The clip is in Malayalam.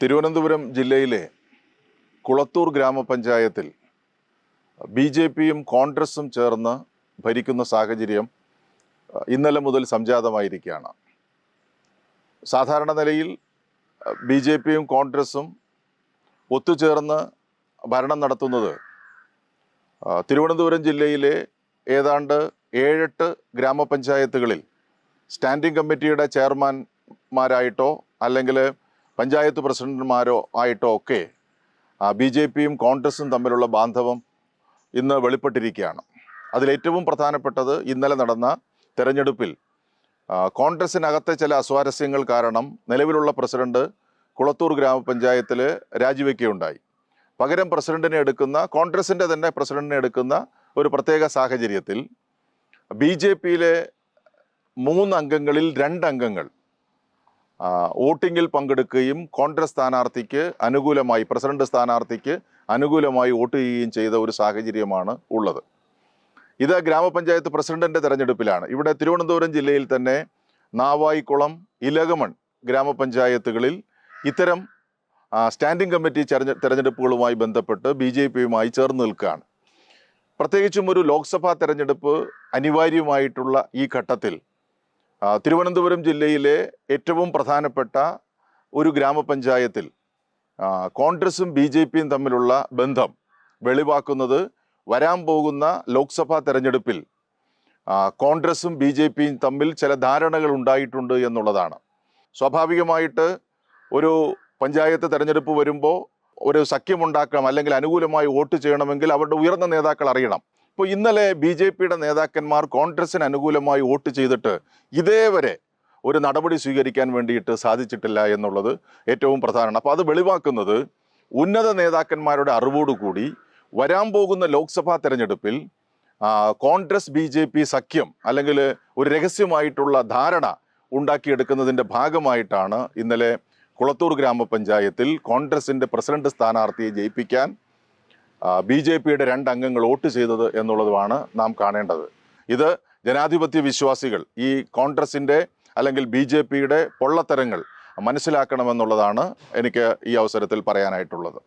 തിരുവനന്തപുരം ജില്ലയിലെ കുളത്തൂർ ഗ്രാമപഞ്ചായത്തിൽ ബി ജെ പിയും കോൺഗ്രസും ചേർന്ന് ഭരിക്കുന്ന സാഹചര്യം ഇന്നലെ മുതൽ സംജാതമായിരിക്കുകയാണ്. സാധാരണ നിലയിൽ ബി ജെ പിയും കോൺഗ്രസും ഒത്തുചേർന്ന് ഭരണം നടത്തുന്നത് തിരുവനന്തപുരം ജില്ലയിലെ ഏതാണ്ട് ഏഴെട്ട് ഗ്രാമപഞ്ചായത്തുകളിൽ സ്റ്റാൻഡിംഗ് കമ്മിറ്റിയുടെ ചെയർമാൻമാരായിട്ടോ അല്ലെങ്കിൽ പഞ്ചായത്ത് പ്രസിഡന്റുമാരോ ആയിട്ടോ ഒക്കെ ബി ജെ പിയും കോൺഗ്രസും തമ്മിലുള്ള ബാന്ധവം ഇന്ന് വെളിപ്പെട്ടിരിക്കുകയാണ്. അതിലേറ്റവും പ്രധാനപ്പെട്ടത് ഇന്നലെ നടന്ന തെരഞ്ഞെടുപ്പിൽ കോൺഗ്രസിനകത്തെ ചില അസ്വാരസ്യങ്ങൾ കാരണം നിലവിലുള്ള പ്രസിഡന്റ് കുളത്തൂർ ഗ്രാമപഞ്ചായത്തിൽ രാജിവെക്കുകയുണ്ടായി. പകരം പ്രസിഡന്റിനെ എടുക്കുന്ന കോൺഗ്രസിന്റെ തന്നെ പ്രസിഡന്റിനെ എടുക്കുന്ന ഒരു പ്രത്യേക സാഹചര്യത്തിൽ ബി ജെ പിയിലെ മൂന്നംഗങ്ങളിൽ രണ്ടംഗങ്ങൾ വോട്ടിങ്ങിൽ പങ്കെടുക്കുകയും കോൺഗ്രസ് സ്ഥാനാർത്ഥിക്ക് അനുകൂലമായി പ്രസിഡന്റ് സ്ഥാനാർത്ഥിക്ക് അനുകൂലമായി വോട്ട് ചെയ്യുകയും ചെയ്ത ഒരു സാഹചര്യമാണ് ഉള്ളത്. ഇത് ഗ്രാമപഞ്ചായത്ത് പ്രസിഡന്റിന്റെ തെരഞ്ഞെടുപ്പിലാണ്. ഇവിടെ തിരുവനന്തപുരം ജില്ലയിൽ തന്നെ നാവായിക്കുളം ഇലകമൺ ഗ്രാമപഞ്ചായത്തുകളിൽ ഇത്തരം സ്റ്റാൻഡിംഗ് കമ്മിറ്റി തെരഞ്ഞെ- തെരഞ്ഞെടുപ്പുകളുമായി ബന്ധപ്പെട്ട് ബി ജെ പിയുമായി ചേർന്ന് നിൽക്കുകയാണ്. പ്രത്യേകിച്ചും ഒരു ലോക്സഭാ തെരഞ്ഞെടുപ്പ് അനിവാര്യമായിട്ടുള്ള ഈ ഘട്ടത്തിൽ തിരുവനന്തപുരം ജില്ലയിലെ ഏറ്റവും പ്രധാനപ്പെട്ട ഒരു ഗ്രാമപഞ്ചായത്തിൽ കോൺഗ്രസും ബി ജെ പിയും തമ്മിലുള്ള ബന്ധം വെളിവാക്കുന്നത് വരാൻ പോകുന്ന ലോക്സഭാ തെരഞ്ഞെടുപ്പിൽ കോൺഗ്രസും ബി ജെ പിയും തമ്മിൽ ചില ധാരണകൾ ഉണ്ടായിട്ടുണ്ട് എന്നുള്ളതാണ്. സ്വാഭാവികമായിട്ട് ഒരു പഞ്ചായത്ത് തെരഞ്ഞെടുപ്പ് വരുമ്പോൾ ഒരു സഖ്യമുണ്ടാക്കണം അല്ലെങ്കിൽ അനുകൂലമായി വോട്ട് ചെയ്യണമെങ്കിൽ അവരുടെ ഉയർന്ന നേതാക്കൾ അറിയണം. ഇപ്പോൾ ഇന്നലെ ബി ജെ പിയുടെ നേതാക്കന്മാർ കോൺഗ്രസിന് അനുകൂലമായി വോട്ട് ചെയ്തിട്ട് ഇതേവരെ ഒരു നടപടി സ്വീകരിക്കാൻ വേണ്ടിയിട്ട് സാധിച്ചിട്ടില്ല എന്നുള്ളത് ഏറ്റവും പ്രധാനമാണ്. അപ്പോൾ അത് വെളിവാക്കുന്നത് ഉന്നത നേതാക്കന്മാരുടെ അറിവോടുകൂടി വരാൻ പോകുന്ന ലോക്സഭാ തെരഞ്ഞെടുപ്പിൽ കോൺഗ്രസ് ബി ജെ പി സഖ്യം അല്ലെങ്കിൽ ഒരു രഹസ്യമായിട്ടുള്ള ധാരണ ഉണ്ടാക്കിയെടുക്കുന്നതിന്റെ ഭാഗമായിട്ടാണ് ഇന്നലെ കുളത്തൂർ ഗ്രാമപഞ്ചായത്തിൽ കോൺഗ്രസിന്റെ പ്രസിഡന്റ് സ്ഥാനാർത്ഥിയെ ജയിപ്പിക്കാൻ ബി ജെ പിയുടെ രണ്ട് അംഗങ്ങൾ വോട്ട് ചെയ്തത് എന്നുള്ളതുമാണ് നാം കാണേണ്ടത്. ഇത് ജനാധിപത്യ വിശ്വാസികൾ ഈ കോൺഗ്രസിന്റെ അല്ലെങ്കിൽ ബി ജെ പിയുടെ പൊള്ളത്തരങ്ങൾ മനസ്സിലാക്കണമെന്നുള്ളതാണ് എനിക്ക് ഈ അവസരത്തിൽ പറയാനായിട്ടുള്ളത്.